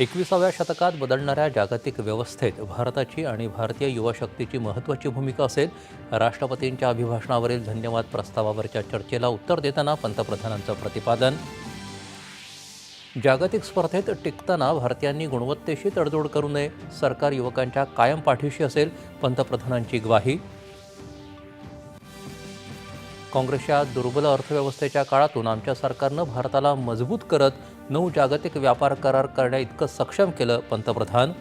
एकविसाव्या शतकात बदलणाऱ्या जागतिक व्यवस्थेत भारताची आणि भारतीय युवा शक्तीची महत्त्वाची भूमिका असेल. राष्ट्रपतींच्या अभिभाषणावरील धन्यवाद प्रस्तावावरच्या चर्चेला उत्तर देताना पंतप्रधानांचं प्रतिपादन. जागतिक स्पर्धेत टिकताना भारतीयांनी गुणवत्तेशी तडजोड करू नये. सरकार युवकांच्या कायम पाठीशी असेल पंतप्रधानांची ग्वाही. काँग्रेसच्या दुर्बल अर्थव्यवस्थेच्या काळातून आमच्या सरकारनं भारताला मजबूत करत नऊ जागतिक व्यापार करार करण्या इतकं सक्षम केलं पंतप्रधान.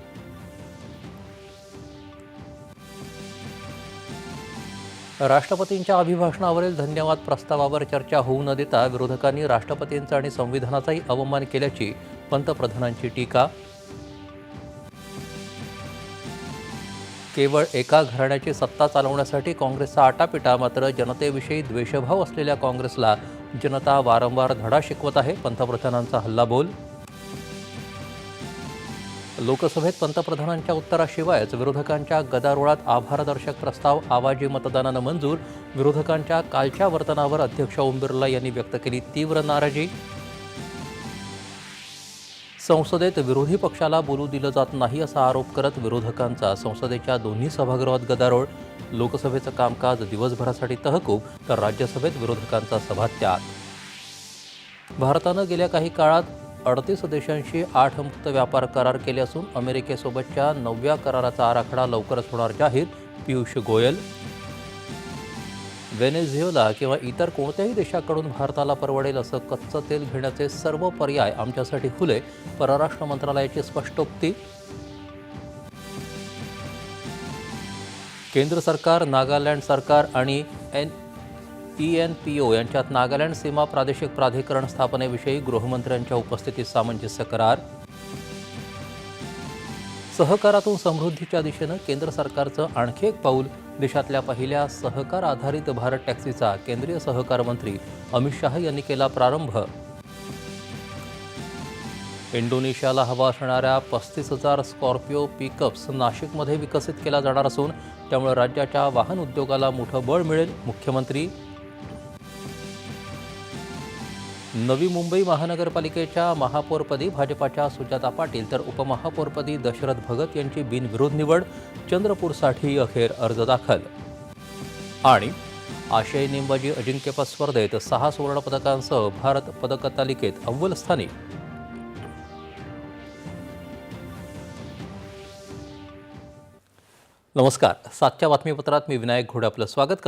राष्ट्रपतींच्या अभिभाषणावरील धन्यवाद प्रस्तावावर चर्चा होऊ न देता विरोधकांनी राष्ट्रपतींचा आणि संविधानाचाही अवमान केल्याची पंतप्रधानांची टीका केवळ एका घराण्याची सत्ता चालवण्यासाठी काँग्रेसचा आटापिटा मात्र जनतेविषयी द्वेषभाव असलेल्या काँग्रेसला जनता वारंवार धडा शिकवत आहे. पंतप्रधानांचा हल्लाबोल. लोकसभेत पंतप्रधानांच्या उत्तराशिवायच विरोधकांच्या गदारोळात आभारदर्शक प्रस्ताव आवाजी मतदानानं मंजूर. विरोधकांच्या कालच्या वर्तनावर अध्यक्ष ओम बिर्ला यांनी व्यक्त केली तीव्र नाराजी. संसदेत विरोधी पक्षाला बोलू दिलं जात नाही असा आरोप करत विरोधकांचा संसदेच्या दोन्ही सभागृहात गदारोळ. लोकसभेचं कामकाज दिवसभरासाठी तहकूब तर राज्यसभेत विरोधकांचा सभात्याग. भारतानं गेल्या काही काळात अडतीस देशांशी आठ मुक्त व्यापार करार केले असून अमेरिकेसोबतच्या नवव्या कराराचा आराखडा लवकरच होणार जाहीर. पियुष गोयल व्हेनेझुएला किंवा इतर कोणत्याही देशाकडून भारताला परवडेल असं कच्चं तेल घेण्याचे सर्व पर्याय आमच्यासाठी खुले परराष्ट्र मंत्रालयाची स्पष्टोक्ती. केंद्र सरकार नागालँड सरकार आणि N E N P O यांच्यात नागालँड सीमा प्रादेशिक प्राधिकरण स्थापनेविषयी गृहमंत्र्यांच्या उपस्थितीत सामंजस्य करार. सहकारातून समृद्धीच्या दिशेनं केंद्र सरकारचं आणखी एक पाऊल देशातल्या पहिल्या सहकार आधारित भारत टॅक्सीचा केंद्रीय सहकार मंत्री अमित शाह यांनी केला प्रारंभ. इंडोनेशियाला हवा असणाऱ्या पस्तीस हजार स्कॉर्पिओ पिकअप्स नाशिकमध्ये विकसित केला जाणार असून त्यामुळे राज्याच्या वाहन उद्योगाला मोठं बळ मिळेल मुख्यमंत्री नवी मुंबई महानगरपालिकेच्या महापौरपदी भाजपाच्या सुजाता पाटील तर उपमहापौरपदी दशरथ भगत यांची बिनविरोध निवड चंद्रपूरसाठी अखेर अर्ज दाखल. आणि आशियाई नेमबाजी अजिंक्यपद स्पर्धेत सहा सुवर्णपदकांसह भारत पदक तालिकेत अव्वल स्थानी. नमस्कार. सातच्या बातमीपत्रात मी विनायक घोडे आपलं स्वागत करतो.